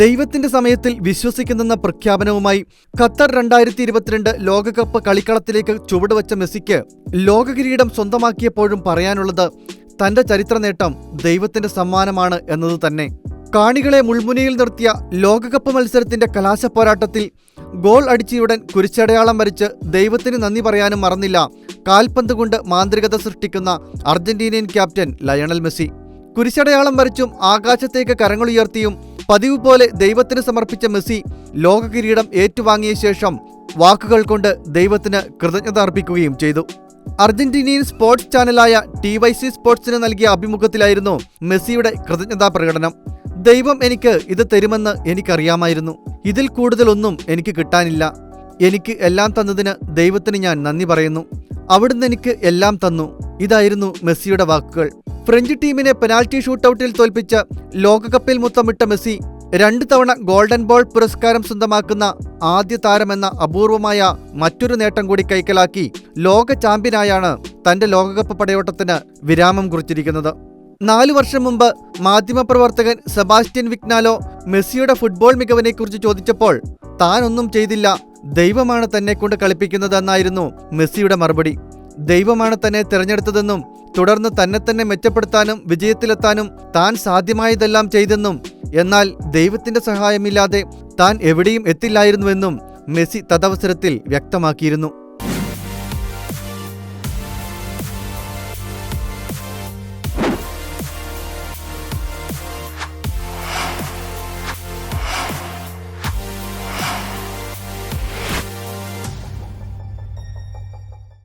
ദൈവത്തിന്റെ സമയത്തിൽ വിശ്വസിക്കുന്നെന്ന പ്രഖ്യാപനവുമായി ഖത്തർ രണ്ടായിരത്തി ഇരുപത്തിരണ്ട് ലോകകപ്പ് കളിക്കളത്തിലേക്ക് ചുവടുവച്ച മെസ്സിക്ക് ലോകകിരീടം സ്വന്തമാക്കിയപ്പോഴും പറയാനുള്ളത് തന്റെ ചരിത്ര നേട്ടം ദൈവത്തിന്റെ സമ്മാനമാണ് എന്നത് തന്നെ. കാണികളെ മുൾമുനയിൽ നിർത്തിയ ലോകകപ്പ് മത്സരത്തിന്റെ കലാശ പോരാട്ടത്തിൽ ഗോൾ അടിച്ചയുടൻ കുരിശടയാളം വരച്ച് ദൈവത്തിന് നന്ദി പറയാനും മറന്നില്ല. കാൽപന്ത് കൊണ്ട് മാന്ത്രികത സൃഷ്ടിക്കുന്ന അർജന്റീനിയൻ ക്യാപ്റ്റൻ ലയണൽ മെസ്സി. കുരിശടയാളം വരച്ചും ആകാശത്തേക്ക് കരങ്ങളുയർത്തിയും പതിവ് പോലെ ദൈവത്തിന് സമർപ്പിച്ച മെസ്സി ലോക കിരീടം ഏറ്റുവാങ്ങിയ ശേഷം വാക്കുകൾ കൊണ്ട് ദൈവത്തിന് കൃതജ്ഞത അർപ്പിക്കുകയും ചെയ്തു. അർജന്റീനിയൻ സ്പോർട്സ് ചാനലായ ടി വൈ സി സ്പോർട്സിന് നൽകിയ അഭിമുഖത്തിലായിരുന്നു മെസ്സിയുടെ കൃതജ്ഞതാ പ്രകടനം. ദൈവം എനിക്ക് ഇത് തരുമെന്ന് എനിക്കറിയാമായിരുന്നു. ഇതിൽ കൂടുതലൊന്നും എനിക്ക് കിട്ടാനില്ല. എനിക്ക് എല്ലാം തന്നതിന് ദൈവത്തിന് ഞാൻ നന്ദി പറയുന്നു. അവിടുന്ന് എനിക്ക് എല്ലാം തന്നു. ഇതായിരുന്നു മെസ്സിയുടെ വാക്കുകൾ. ഫ്രഞ്ച് ടീമിനെ പെനാൽറ്റി ഷൂട്ടൌട്ടിൽ തോൽപ്പിച്ച് ലോകകപ്പിൽ മുത്തമിട്ട മെസ്സി രണ്ട് തവണ ഗോൾഡൻ ബോൾ പുരസ്കാരം സ്വന്തമാക്കുന്ന ആദ്യ താരമെന്ന അപൂർവമായ മറ്റൊരു നേട്ടം കൂടി കൈക്കലാക്കി ലോക ചാമ്പ്യനായാണ് തന്റെ ലോകകപ്പ് പടയോട്ടത്തിന് വിരാമം കുറിച്ചിരിക്കുന്നത്. നാലു വർഷം മുമ്പ് മാധ്യമപ്രവർത്തകൻ സെബാസ്റ്റ്യൻ വിഗ്നാലോ മെസ്സിയുടെ ഫുട്ബോൾ മികവിനെക്കുറിച്ച് ചോദിച്ചപ്പോൾ താനൊന്നും ചെയ്തില്ല ദൈവമാണ് തന്നെ കൊണ്ട് കളിപ്പിക്കുന്നതെന്നായിരുന്നു മെസ്സിയുടെ മറുപടി. ദൈവമാണ് തന്നെ തിരഞ്ഞെടുത്തതെന്നും തുടർന്ന് തന്നെ തന്നെ മെച്ചപ്പെടുത്താനും വിജയത്തിലെത്താനും താൻ സാധ്യമായതെല്ലാം ചെയ്തെന്നും എന്നാൽ ദൈവത്തിന്റെ സഹായമില്ലാതെ താൻ എവിടെയും എത്തില്ലായിരുന്നുവെന്നും മെസ്സി തദവസരത്തിൽ വ്യക്തമാക്കിയിരുന്നു.